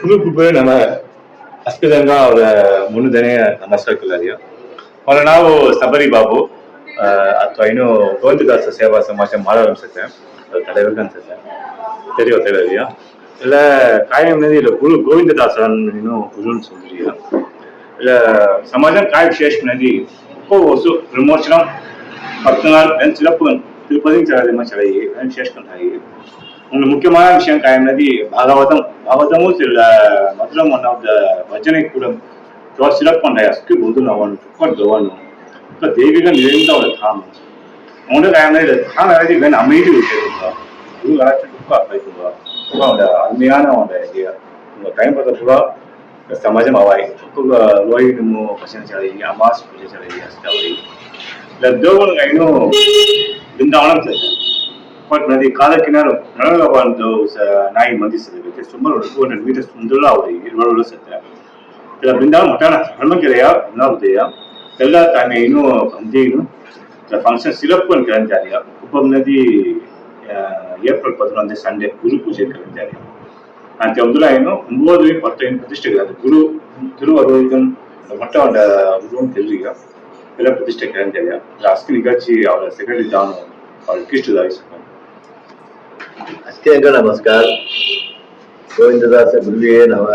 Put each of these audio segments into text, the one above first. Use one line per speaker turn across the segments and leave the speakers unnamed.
ಹುಡುಗ ನಮ್ಮ ಅಸ್ಪಿದಂಗ ಅವರ ಮುನ್ನುದನೆ ನಮಸ್ಕಾರ ಕಲಾರಿಯ ಅವರ ನಾವು ಸಬರಿ ಬಾಬು ಆ, ಅಥವಾ ಇನ್ನು ಗೋವಿಂದದಾಸ ಸೇವಾ ಸಮಾಜ ಮಾಡಲು ಅನ್ಸುತ್ತೆ ಅದು ತಡೆಬೇಕು ಅನ್ಸುತ್ತೆ ತೆರೆಯೋ ತೆರೆಯ ಇಲ್ಲ ಕಾಯಂ ನದಿ ಇಲ್ಲ ಗುರು ಗೋವಿಂದದಾಸ ನೀನು ಗುರು சொல்றியா இல்ல சமாஜம் காய் விசேஷம் நதி இப்போ வசு விமோசனம் பத்து நாள் ரெண்டு சிறப்பு திருப்பதி చదివిన చదివి విశేషం తాయి உங்களுக்கு முக்கியமான விஷயம் காயம்னதி பாகவதம். பாகவதமும் சில மதுரம் ஒன் ஆஃப் த பஜனை கூடம் சிறப்பான அஸ்கு பொது நவன் சுக்கர் தவனும் இப்போ தெய்வீகம் நிறைந்த ஒரு தாமம் அவங்க காயம்னதி தான் நிறைய வேணும் அமைதி வச்சிருக்கா குரு கலாச்சாரம் ரொம்ப அப்பாய்க்குவா ரொம்ப அருமையான அவனோட ஐடியா உங்கள் டைம் பார்த்தா கூட சமாஜம் அவாய். சுக்கு லோய் பசங்க சாலைங்க அமாஸ் பூஜை சாலைங்க அஸ்தாவை இல்லை தேவனுக்கு இன்னும் பிருந்தாவனம் சேர்த்தேன் ಬಟ್ ನದಿ ಕಾಲ ಕಿನಾರು ನಳಗ ಒಂದು ನಾಯಿ ಮಂದಿಸಬೇಕು ಸುಮಾರು ಟೂ ಹಂಡ್ರೆಡ್ ಮೀಟರ್ಸ್ ಮುಂದೆಲ್ಲ ಅವ್ರಿಗೆ ಇರುವಳು ಸತ್ಯ ಇಲ್ಲ ಬೃಂದಾವನ ಮಠನ ಹನುಮಕೆರೆಯ ಉದಯ ಎಲ್ಲ ತಾನೇ ಏನು ಬಂದೇನು ಫಂಕ್ಷನ್ ಸಿರಪ್ ಅಂತ ಕೇಳಿದ್ದಾರೆ ಕುಪ್ಪಂ ನದಿ ಏಪ್ರಿಲ್ பதினொன்று ಸಂಡೇ ಗುರು ಪೂಜೆ ಕೇಳಿದ್ದಾರೆ ಅಂತ ಒಂದುಲ ಏನು ಒಂಬತ್ತು ಪತ್ತೈದು ಪ್ರತಿಷ್ಠೆಗಳು ಗುರು ತಿರುವರುವೈದನ್ ಮೊಟ್ಟ ಒಂದ ಗುರು ತಿಳಿಗ ಎಲ್ಲ ಪ್ರತಿಷ್ಠೆ ಕೇಳಿದ್ದಾರೆ ಅಸ್ಕಿ ನಿಗಾಚಿ ಅವರ ಸೆಕ್ರೆಟರಿ ದಾನು ಅವ್ರ ಕಿಷ್ಟು
अत्यंग नमस्कार गोविंददास गुरुवे नम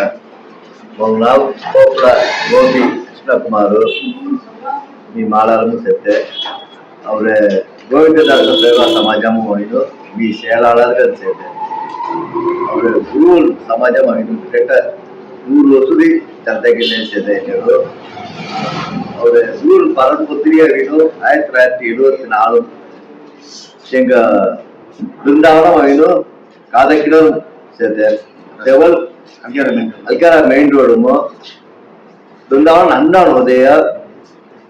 मग नाव कोपला गोपी ಕೃಷ್ಣಕುಮಾರ್ ಈ ಮಾಲಾರನ್ನು ಸತ್ತೆ ಅವರ ಗೋವಿಂದದಾಸ ಸೇವಾ ಸಮಾಜಮು ಮಾಡಿದ್ದು ಈ ಸೇಲಾಳರ್ಗನ್ ಸೇತೆ ಅವರ ಗುರು ಸಮಾಜ ಮಾಡಿದ್ದು ಕೆಟ್ಟ ನೂರು ವರ್ಷದಿ ಜನತೆಗೆ ಸೇತೆ ಹೇಳೋದು அவர சூழ் பரம்புத்திரியா வீடும் ஆயிரத்தி தொள்ளாயிரத்தி எழுபத்தி நாலு எங்க బృందావనం అయిన కాదక్కిడం சேர்த்தேன் தேவல் அல்காரா மெயின் ரோடுமோ బృందావనం అన్నాను ఉదయ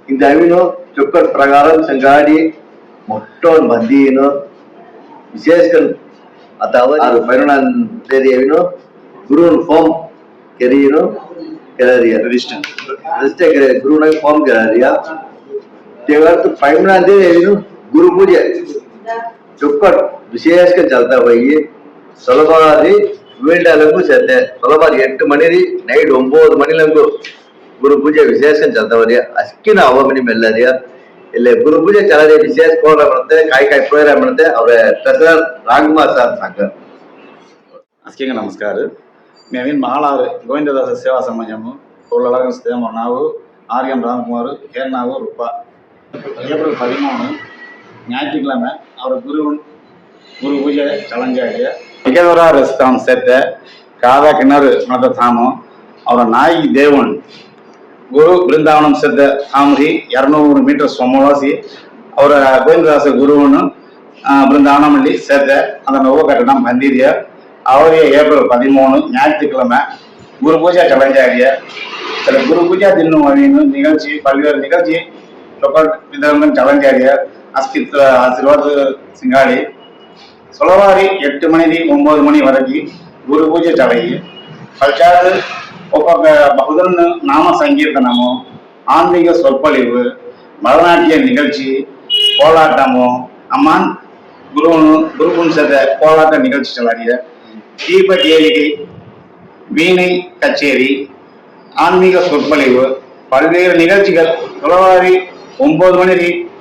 ఇంత అవిను చొక్క ప్రకారం సంగాడి మొట్ట మధ్యను విశేషకన్ అతవ ఆరు పన్నెండాం తేదీ అవిను గురువును ఫామ్ కెరియను కెరీరియా
రిజిస్టర్
రిజిస్టర్ కెరీర్ గురువున ఫామ్ కెరీరియా தேவத்து பதிமூணாம் தேதி அவினு குரு பூஜை చుక్కడు విశేషంగా చల్తా పోయి సులభాది வீண்டாளுக்கும் சேர்ந்தேன் சொலபாதி எட்டு மணி நைட் ஒன்பது மணிலங்கு குரு பூஜை விசேஷம் செல்தவரியா அஸ்கின் அவமணி மெல்லரியா இல்ல குரு பூஜை செலரி விசேஷ போராட்டம் நடத்த காய் காய் போராட்டம் நடத்த அவர ட்ரெஸர் ராகுமா சார் சங்கர்
அஸ்கிங்க நமஸ்காரு மேவின் மாலாறு கோவிந்ததாச சேவா சமாஜம் பொருளாளர்கள் சேம நாவு ஆர்யம் ராம்குமார் ஹேர்னாவு ருப்பா ஏப்ரல் பதிமூணு ஞாயிற்றுக்கிழமை அவர் குரு குரு பூஜை ಚಳಂಜಾಡಿ ಮಿಗದವರ ರೆಸ್ಪಾನ್ಸ್ ಸೇತೆ ಕಾದ ಕಿನ್ನರು ಮತ ಧಾಮ ಅವರ ನಾಯಿ ದೇವನ್ ಗುರು ಬೃಂದಾವನಂ ಸಿದ್ಧ ಧಾಮರಿ ಎರಡ್ನೂರು ಮೀಟರ್ ಸೋಮವಾಸಿ ಅವರ ಗೋವಿಂದದಾಸ ಗುರುವನ್ನು ಬೃಂದಾವನಮಲ್ಲಿ சேர்த்த அந்த நோவ கட்டணம் வந்திரிய அவரே ஏப்ரல் பதிமூணு ஞாயிற்றுக்கிழமை குரு பூஜை கலைஞ்சாடிய சில குரு பூஜா தின்னும் அப்படின்னு நிகழ்ச்சி பல்வேறு நிகழ்ச்சி லோக்கல் அஸ்தித்வ ஆசீர்வாத் சிங்காளி சுலவாரி எட்டு மணி ஒன்பது மணி வரைக்கும் குரு பூஜை தலையில் பச்சாது ಒಬ್ಬ ಬಹುದನ್ನು ನಾಮ ಸಂಕೀರ್ತನಮು ஆன்மீக சொற்பொழிவு பரதநாட்டிய நிகழ்ச்சி கோலாட்டமும் அம்மான் குரு குருபுன்சத கோலாட்ட நிகழ்ச்சி வரைய தீப கேளிகை வீணை கச்சேரி ஆன்மீக சொற்பொழிவு பல்வேறு நிகழ்ச்சிகள் துளவாரி ஒன்பது மணி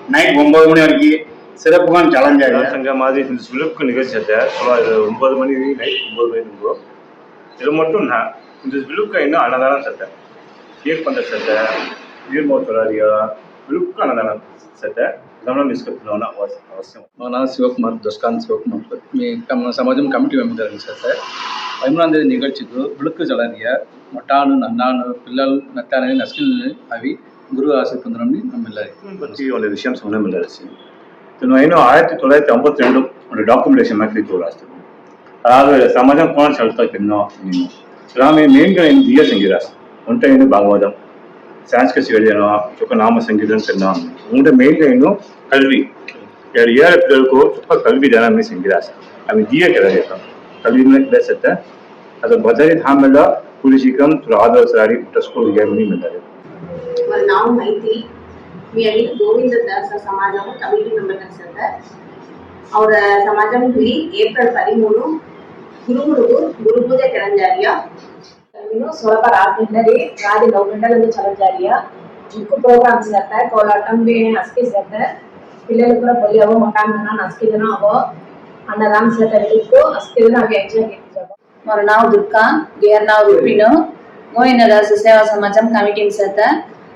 நைட் ஒன்பது மணி வரைக்கும் சிறப்புகான் சலஞ்சாக
சங்க மாதிரி இந்த சிறப்பு நிகழ்ச்சி அது ஆக்சுவலாக இது ஒன்பது மணி நைட் ஒன்பது மணி இருக்கும் இது மட்டும் நான் இந்த விழுக்க இன்னும் அன்னதானம் சட்டை. ஈர்ப்பந்த சட்டை வீரமோத்தராதியா விழுக்க அன்னதானம் సరే గమనం తీసుకెళ్తున్నాం அவசியம்
మా నాన్న శివకుమార్ దుష్కాంత్ శివకుమార్ మీ సమాజం కమిటీ మెంబర్ సార్ సార్ பதிமூணாந்தேதி நிகழ்ச்சிக்கு விழுக்கு ஜலரிய மொட்டானு நன்னானு பில்லல் நத்தானு நஸ்கில் அவி குரு ஆசை தந்திரம்னு நம்ம எல்லாருக்கும்
பற்றி ಒಳ್ಳೆ ವಿಷಯ ಸಂಬಂಧ ಸೊ ಏನು ಆಯಿರತ್ತಿ ತೊಳ್ಳಾಯಿರತ್ತಿ ಅಂಬತ್ತು ರೆಂಡು ಒಂದು ಡಾಕ್ಯುಮೆಂಟೇಷನ್ ಮಾಡಿ ತೋರಾಸ್ತು ಅದಾದ ಸಮಾಜ ಕೋಣ ಚಲ್ತಾ ಕಿನ್ನೋ ನೀನು ರಾಮ ಮೇನ್ಗ ಏನು ದಿಯ ಸಂಗೀರಾಸ್ ಒಂಟ ಏನು ಭಾಗವತಂ சான்ஸ்கிரிட் எழுதணும் சொக்க நாம சங்கீதம் சொன்னாங்க உங்கள்கிட்ட மெயின்ல இன்னும் கல்வி. ஏழை பிள்ளைகளுக்கோ சொக்க கல்வி தானே செஞ்சிராஸ் அவை தீய கிடையாது கல்வி பேசத்தை அதை பதறி தாமல புரிசிக்கம் ஒரு ஆதரவு சாரி ஸ்கூல் கேம் பண்ணி
माझं नाव मैत्री मी आहे ಗೋವಿಂದ ದಾಸ ಸಮಾಜವು ಕಮಿಟಿ ಮೆಂಬರ್ ಅನ್ಸುತ್ತೆ ಅವರ ಸಮಾಜದಲ್ಲಿ ಏಪ್ರಿಲ್ ಹದಿಮೂರು గురువుడు గురు పూజ కిరణ్జారియ
నేను సోలపర్ ఆర్టిండరి రాది గౌగండలందు చలంజారియ ముక్కు ప్రోగ్రామ్స్ చేస్తా కోలాటం వీణి హస్కి చేస్తా పిల్లలు కూడా పొలియావో మొకామినా హస్కిదనో అవో అన్నదానం చేత వెళ్ళిపో హస్కిదనో అవి ఎంజాయ్ చేయించావు
మరో నావు దుర్గా గేర్ నావు రుపిను గోవిందదాసు సేవా సమాజం కమిటీ చేత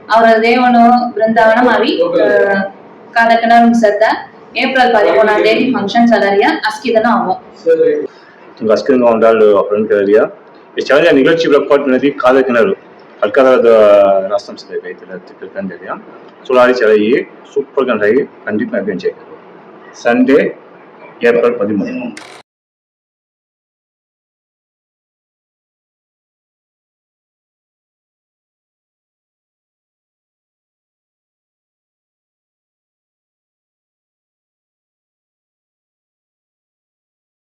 ಅವರ ದೇವನು ಬೃಂದಾವನ ಅವಿ ಕಾದಕನ ಮುಗಿಸತ್ತ ಏಪ್ರಿಲ್ பதிமூணாம் தேதி ஃபங்க்ஷன் சலரியா அஸ்கிதனும் ஆகும்
அஸ்கிதன் வாழ்ந்தாள் அப்படின்னு கேளியா ಶಾಲೆಯ ನಿಗಲ್ಚಿ ಬ್ಲಕ್ಪಾಟ್ ನದಿ ಕಾದ ಕಿಣರು ಅಲ್ಕದಾದ ನಾಸ್ತಂಸದೆ ಕೈತಲ ತಿಳ್ಕೊಂಡಿದ್ಯಾ ಸುಳಾರಿ ಚಳಿ ಸೂಪರ್ ಕಂಡ್ರಾಗಿ ಖಂಡಿತ ನಾವು ಸಂಡೇ ಏಪ್ರಿಲ್ ಹದಿಮೂರು